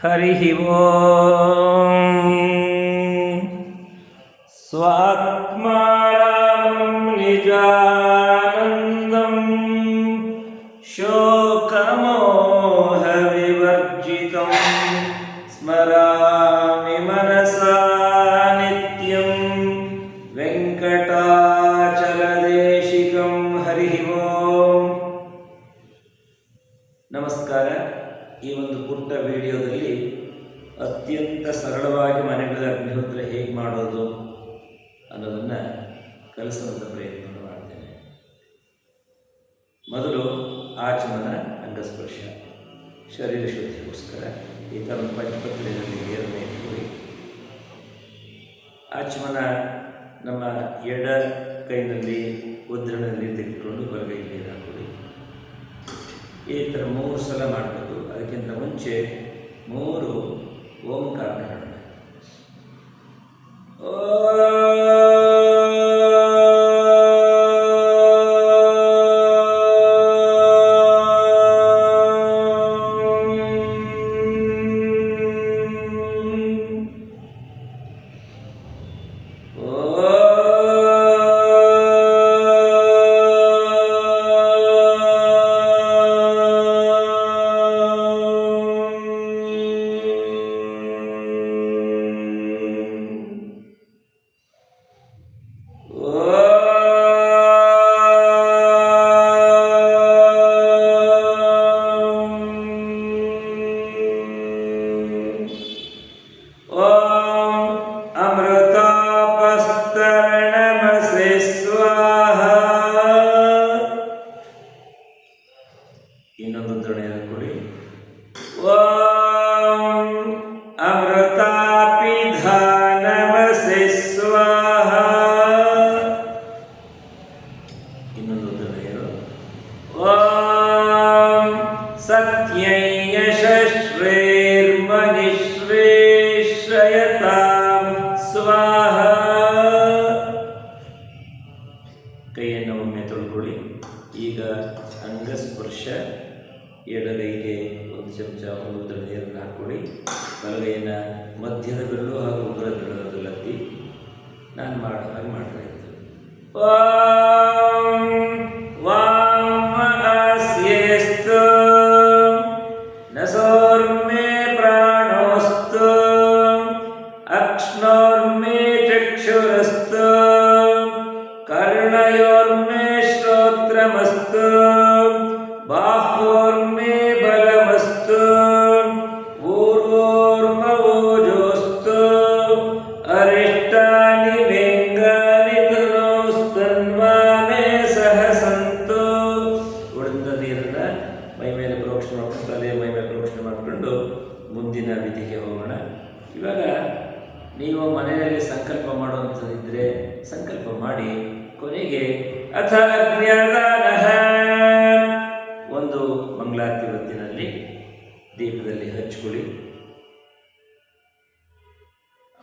हरिः ॐ स्वात्मारामं निजानन्दं शोकमोहविवर्जितं स्मरा मनसा नित्यं वेङ्कटाचलदेशिकं हरिः नमस्कार। ಈ ಒಂದು ಪುಟ್ಟ ವಿಡಿಯೋದಲ್ಲಿ ಅತ್ಯಂತ ಸರಳವಾಗಿ ಮನೆಗಳ ಅಗ್ನಿಹೋತ್ರ ಹೇಗೆ ಮಾಡೋದು ಅನ್ನೋದನ್ನು ಕಲಿಸುವಂಥ ಪ್ರಯತ್ನ ಮಾಡ್ತೇನೆ. ಮೊದಲು ಆಚಮನ ಅಂಗಸ್ಪರ್ಶ, ಶರೀರ ಶುದ್ಧಿಗೋಸ್ಕರ ಈ ಥರ ಪಂಚಪತ್ರೆಯಲ್ಲಿ ನೀರನ್ನು ಇಟ್ಕೊಳ್ಳಿ. ಆಚಮನ ನಮ್ಮ ಎಡ ಕೈನಲ್ಲಿ, ಉದ್ರಣದಲ್ಲಿ ತೆಗೆದುಕೊಂಡು ಬಲಗೈಯಲ್ಲಿ ನೀರು ಹಾಕೊಳ್ಳಿ. ಈ ಥರ ಮೂರು ಸಲ ಮಾಡಬೇಕು. ಅದಕ್ಕಿಂತ ಮುಂಚೆ ಮೂರು ಓಂಕಾರ ಹೇಳೋಣ. ॐ zatnieje się szryk.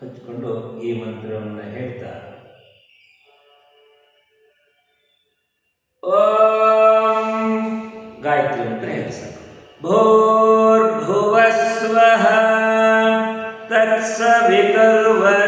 ಹಚ್ಕೊಂಡು ಈ ಮಂತ್ರವನ್ನು ಹೇಳ್ತಾ ಓಂ ಗಾಯತ್ರಿ ಮಂತ್ರ ಹೇಳಿ ಸಾಕು ತತ್ಸವಿತರ್ವ ತತ್ಸವಿತುರ್ವರೆಣ್ಯಂ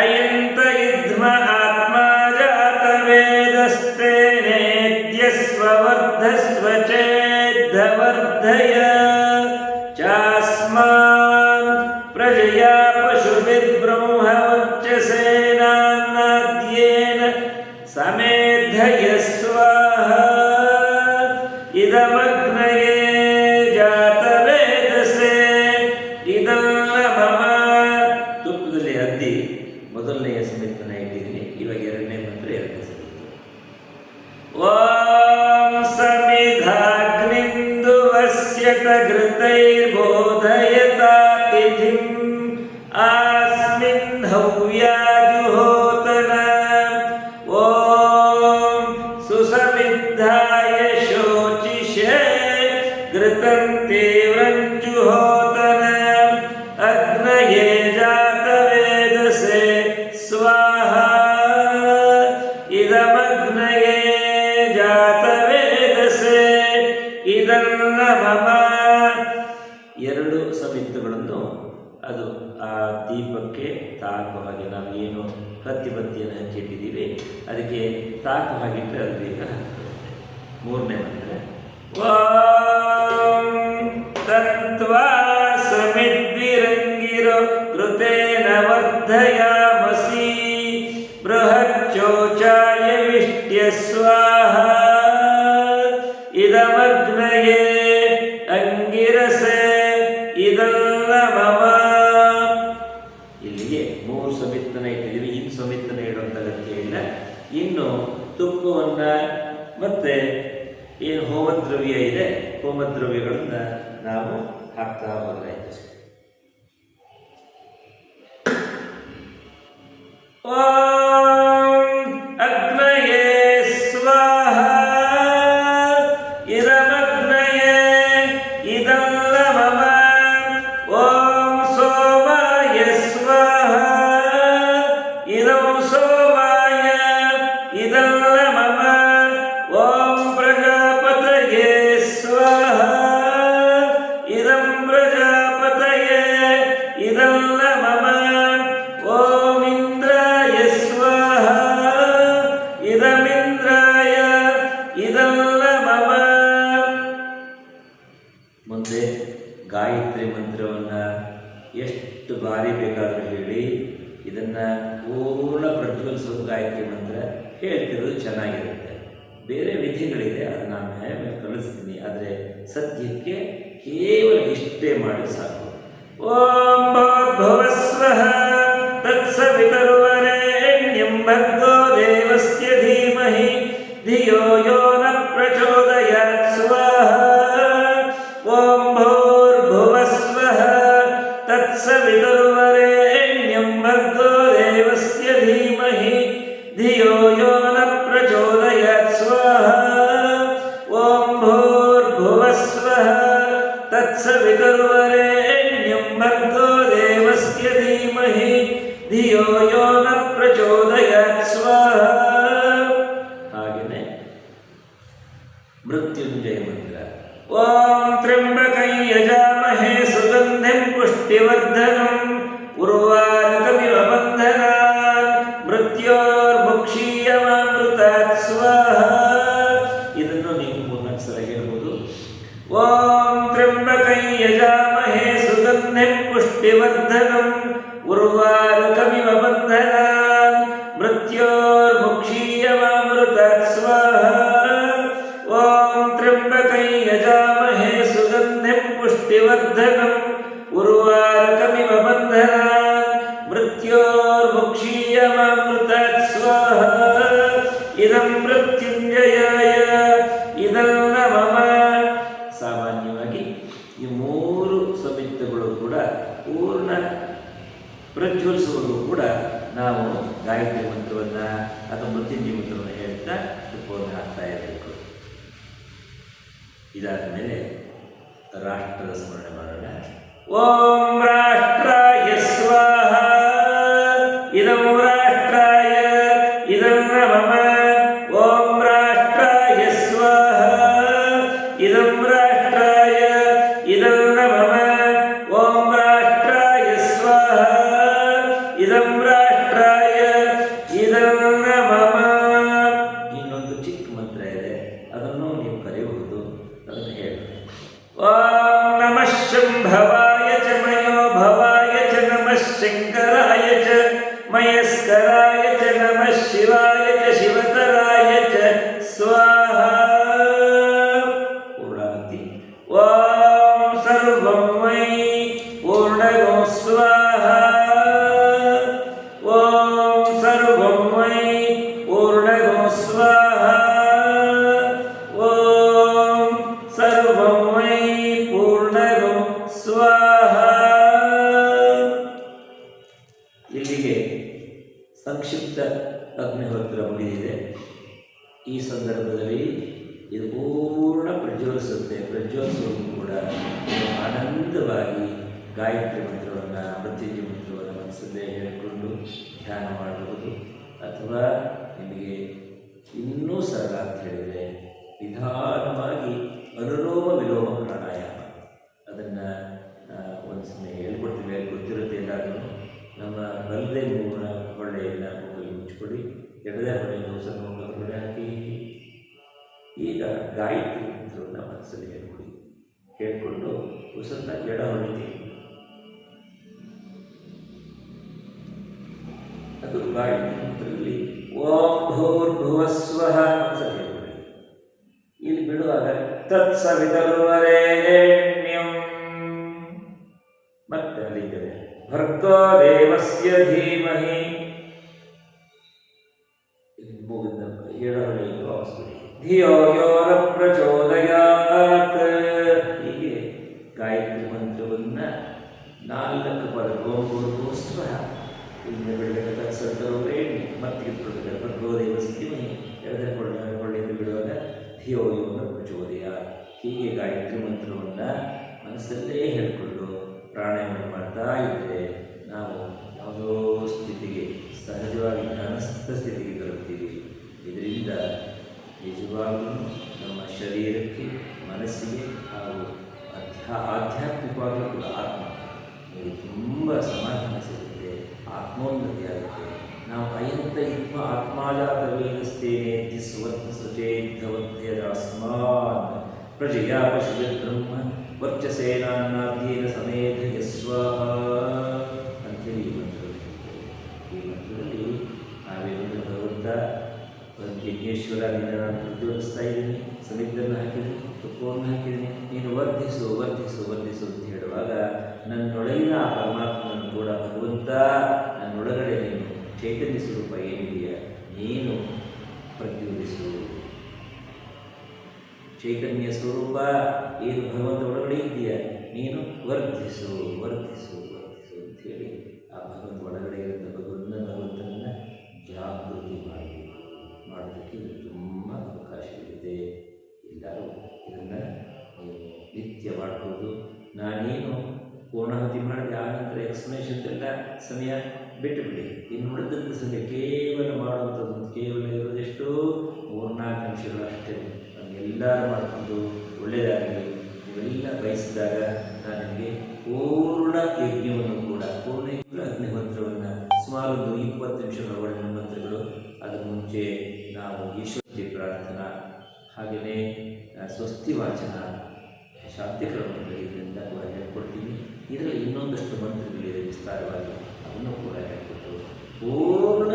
अयन्त युध्म आत्मा जातवेदस्तेनेद्यस्ववर्धस्व चेद्धवर्धय चास्मान् प्रजया पशुभिर्ब्रह्मवर्चसेनान्नाद्येन समेधय स्वाहा। इदमग् ಘೃತಂ ತೀವ್ರಂಜುಹೋತನ ಅಗ್ನಯೇ ಜಾತವೇದಸೆ ಸ್ವಾಹ. ಇದಮಗ್ನಯೇ ಜಾತವೇದಸೆ. ಇದನ್ನ ಮಮ. ಎರಡು ಸಮಿತ್ತುಗಳನ್ನು ಅದು ಆ ದೀಪಕ್ಕೆ ತಾಕು ಹಾಗೆ ನಾವು ಏನು ಹಚ್ಚಿಟ್ಟಿದ್ದೀವಿ. ಅದಕ್ಕೆ ತಾಕು ಹಾಗಿಟ್ಟರೆ ಅದು ಬೇಗ ಮೂರನೇ ಓಂ ತತ್ವಾ ಸಮಿದ್ವಿರಂಗಿರೋ ಕೃತೇನ ವರ್ಧಯಾಮಸಿ ಬೃಹಚ್ಚೋಚಾಯ ವಿಷ್ಟ್ಯ ಸ್ವಾಹ ಇದಮಗ್ನಯೇ ಅಂಗಿರಸೆ ಇದಲ್ಲ ಮಮ. ಇಲ್ಲಿಗೆ ಮೂರು ಸಮಿತನ ಇಟ್ಟಿದ್ದೀವಿ ಇನ್ನು ಸಮಿತನ ಇಡುವಂಥ ಅಗತ್ಯ ಇಲ್ಲ ಇನ್ನು ತುಪ್ಪವನ್ನು ಮತ್ತೆ ಏನು ಹೋಮದ್ರವ್ಯ ಇದೆ ಹೋಮದ್ರವ್ಯಗಳನ್ನ ನಾವು ಹಾಕ್ತಾ ಹೋದ್ರಾಯ್ತು ಓಂ ಇದಲ್ಲ ಮಮ ಮುಂದೆ ಗಾಯತ್ರಿ ಮಂತ್ರವನ್ನು ಎಷ್ಟು ಬಾರಿ ಬೇಕಾದರೂ ಹೇಳಿ, ಇದನ್ನು ಪೂರ್ಣ ಪ್ರಜ್ವಲಿಸುವ ಗಾಯತ್ರಿ ಮಂತ್ರ ಹೇಳ್ತಿರೋದು ಚೆನ್ನಾಗಿರುತ್ತೆ. ಬೇರೆ ವಿಧಿಗಳಿದೆ, ಅದು ನಾನು ಕಳಿಸ್ತೀನಿ. ಆದರೆ ಸದ್ಯಕ್ಕೆ ಕೇವಲ ಇಷ್ಟೇ ಮಾಡಿ ಸಾಕು. ಓಂ ಭವಸ್ವಃ ತತ್ಸವಿತರ್ವರೆಣ್ಯಂ ಭರ್ಗೋ ದೇವಸ್ಯ ಧೀಮಹಿ, ಧಿಯೋ ಧಿಯೋ ಯೋ ನ ಪ್ರಚೋದಯ ಸ್ವ ಹಾಗೆಯೇ ಮೃತ್ಯುಂಜಯ ಮಂತ್ರ ಓಂ ತ್ರ್ಯಂಬಕೈ ಯಜಾಮಹೇ ಸುಗಂಧಿಂ ಪುಷ್ಟಿವರ್ಧನಂ ಉರ್ವಾರುಕಮಿವ ಇದನ್ನು ನೀವು ಓಂ ಯಜಾಮಹೇ ಉರ್ವಾರುಕಮಿವ ಬಂಧನಾನ್ ಮೃತ್ಯೋರ್ಮುಕ್ಷೀಯಮಾಮೃತಾತ್ ಗಾಯತ್ರಿ ಮಂತ್ರವನ್ನು ಅಥವಾ ಮೃತ್ಯುಂಜಯ ಮಂತ್ರವನ್ನು ಹೇಳ್ತಾ ತುಪ್ಪವನ್ನು ಹಾಕ್ತಾ ಇರಬೇಕು. ಇದಾದ ಮೇಲೆ ರಾಷ್ಟ್ರದ ಸ್ಮರಣೆ ಮಾಡೋಣ. ಓಂ ರಾಷ್ಟ್ರಾಯ Mas cara ಸಂಕ್ಷಿಪ್ತ ಅಗ್ನಿಹೋತ್ರ ಮುಗಿದಿದೆ. ಈ ಸಂದರ್ಭದಲ್ಲಿ ಇದು ಪೂರ್ಣ ಪ್ರಜ್ವಲಿಸುತ್ತೆ. ಪ್ರಜ್ವಲಿಸುವುದು ಕೂಡ ಆನಂದವಾಗಿ ಗಾಯತ್ರಿ ಮಂತ್ರವನ್ನು, ಮೃತ್ಯುಂಜಯ ಮಂತ್ರವನ್ನು ಮನಸ್ಸಲ್ಲೇ ಹೇಳಿಕೊಂಡು ಧ್ಯಾನ ಮಾಡಬಹುದು. ಅಥವಾ ನಿಮಗೆ ಇನ್ನೂ ಸರಳ ಅಂತ ಹೇಳಿದರೆ ನಿಧಾನವಾಗಿ ಅನುಲೋಮ ಎಡದೇ ಮನೆ ಉಸಿರನ್ನು ಹೊರಗಡೆ ಹಾಕಿ. ಈಗ ಗಾಯತ್ರಿ ಮಂತ್ರವನ್ನು ಮನಸ್ಸಲ್ಲಿ ಹೇಳ್ಕೊಡಿ. ಹೇಳ್ಕೊಂಡು ಉಸಿರನ್ನ ಎಡ ಹೊಡಿತೀವಿ ಅದು ಗಾಯತ್ರಿ ಮಂತ್ರದಲ್ಲಿ ಓಂ ಭೂರ್ಭುವಸ್ವಃ ಅಂತ ಹೇಳ್ಕೊಡಿ. ಇಲ್ಲಿ ಬಿಡುವಾಗ ತತ್ಸವಿತರುವರೇಣ್ಯಂ ಮತ್ತೆ ಅಲ್ಲಿದ್ದೇವೆ ಭರ್ಗೋ ದೇವಸ್ಯ ಧೀಮಹಿ. ಎಡಹೊಳೆಯಿಂದ ಧಿಯೋ ಪ್ರಚೋದಯಾತ್ ಹೀಗೆ ಗಾಯತ್ರಿ ಮಂತ್ರವನ್ನ ನಾಲ್ಕು ಪದ ಗೋಂಗೂರು ಸ್ವ ಇಲ್ಲಿಂದ ಬಿಡಬೇಕು ತತ್ಸವಿತರುವರೇಣ್ಯ ಮತ್ತೆ ಇಟ್ಕೊಳ್ಬೇಕು ಭರ್ಗೋ ದೇವಸ್ಯ ಧೀಮಹಿ ಎಡದ ಕೊಳ್ಳ ಕೊಳ್ಳೆಯಿಂದ ಬಿಡುವಾಗ ಧಿಯೋ ಯೋ ನ ಹೀಗೆ ಗಾಯತ್ರಿ ಮಂತ್ರವನ್ನ ಮನಸ್ಸಲ್ಲೇ ಹೇಳಿಕೊಂಡು ತುಂಬ ಸಮಾಧಾನ ಸಿಗುತ್ತೆ ಆತ್ಮೋನ್ನತಿ ಆಗುತ್ತೆ. ನಾವು ಅಯಂತ ಇತ್ಮ ಆತ್ಮಾಜಾತವೇನಸ್ತೇನೆ ಸ್ವತ್ ಸುಚೇದ್ಧವತ್ಯದಾಸ್ಮಾನ್ ಪ್ರಜೆಯ ಪಶುಬ್ರಹ್ಮ ವರ್ಚಸೇನಾನ್ನಾದ್ಯೇನ ಸಮೇತ ಯಸ್ವ ಅಂತೇಳಿ ಈ ಮಂತ್ರದಲ್ಲಿ ಈ ಮಂತ್ರದಲ್ಲಿ ನಾವೇನು ಭಗವಂತ ಒಂದು ಯಜ್ಞೇಶ್ವರ ನಾನು ಇದ್ದೀನಿ ಸಮಿತನ್ನು ಹಾಕಿದ್ದೀನಿ ತುಪ್ಪವನ್ನು ಹಾಕಿದ್ದೀನಿ ನೀನು ವರ್ಧಿಸು ವರ್ಧಿಸು ವರ್ಧಿಸು ಅಂತ ಹೇಳುವಾಗ, ನನ್ನೊಳಗಿನ ಆ ಪರಮಾತ್ಮನನ್ನು ಕೂಡ ಭಗವಂತ ನನ್ನೊಳಗಡೆ ನೀನು ಚೈತನ್ಯ ಸ್ವರೂಪ ಏನಿದೆಯಾ, ನೀನು ಪ್ರಜ್ವಲಿಸು ಚೈತನ್ಯ ಸ್ವರೂಪ ಏನು ಭಗವಂತ ಒಳಗಡೆ ಇದೆಯಾ, ನೀನು ವರ್ಧಿಸು ವರ್ಧಿಸು. ಪೂರ್ಣಾಹುತಿ ಮಾಡಿದ ಆ ನಂತರ ಸಮಯ ಬಿಟ್ಟು ಬಿಡಿ ಇನ್ನು ಉಳಿದಂಥ ಸಮಯ ಕೇವಲ ಮಾಡುವಂಥದ್ದು ಕೇವಲ ಇರೋದೆಷ್ಟು ಮೂರ್ನಾಲ್ಕು ನಿಮಿಷಗಳು ಅಷ್ಟೇ. ಎಲ್ಲರೂ ಮಾಡಿಕೊಂಡು ಒಳ್ಳೆಯದಾಗಲಿ. ಇವೆಲ್ಲ ಬಯಸಿದಾಗ ನಾನು ನಿಮಗೆ ಪೂರ್ಣ ಯಜ್ಞವನ್ನು ಕೂಡ, ಪೂರ್ಣ ಅಗ್ನಿಹೋತ್ರವನ್ನು ಸುಮಾರು ಒಂದು ಇಪ್ಪತ್ತು ನಿಮಿಷಗಳ ಒಳ್ಳೆಯ ಮಂತ್ರಗಳು ಅದರ ಮುಂಚೆ ನಾವು ಈಶ್ವರಿ ಪ್ರಾರ್ಥನಾ, ಹಾಗೆಯೇ ಸ್ವಸ್ತಿ ವಾಚನ ಶಾಂತಿಕರ ಇದರಿಂದ ಕೂಡ ಹೇಳ್ಕೊಡ್ತೀನಿ. ಇದರಲ್ಲಿ ಇನ್ನೊಂದಷ್ಟು ಮಂತ್ರಗಳಿದೆ ವಿಸ್ತಾರವಾಗಿ. ಅದನ್ನು ಕೂಡ ಹೇಳ್ಕೊಟ್ಟು ಪೂರ್ಣ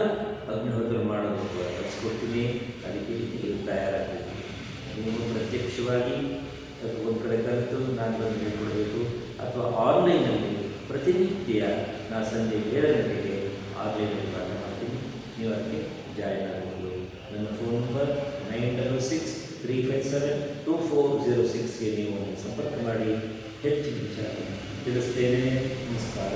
ಅಗ್ನಿಹೋತ್ರ ಮಾಡೋದು ಕೂಡ ಕಲಿಸ್ಕೊಡ್ತೀನಿ ಅದಕ್ಕೆ ನೀವು ತಯಾರಾಗ್ತೀನಿ. ನೀವು ಪ್ರತ್ಯಕ್ಷವಾಗಿ ಅಥವಾ ಒಂದು ಕಡೆ ಕಲಿತು ನಾನು ಬಂದು ಹೇಳ್ಕೊಡ್ಬೇಕು. ಅಥವಾ ಆನ್ಲೈನಲ್ಲಿ ಪ್ರತಿನಿತ್ಯ ನಾನು ಸಂಜೆ ಏಳು ಗಂಟೆಗೆ ಆನ್ಲೈನಲ್ಲಿ ಪಾಠ ಮಾಡ್ತೀನಿ. ನೀವು ಅದಕ್ಕೆ ಜಾಯಿನ್ ಆಗ್ಬೋದು. ನನ್ನ phone number nine double six three five seven two four zero ಸಿಕ್ಸ್ಗೆ ನೀವು ಸಂಪರ್ಕ ಮಾಡಿ. ಹೆಚ್ಚಿನ ವಿಚಾರ ತಿಳಿಸ್ತೇನೆ ನಮಸ್ಕಾರ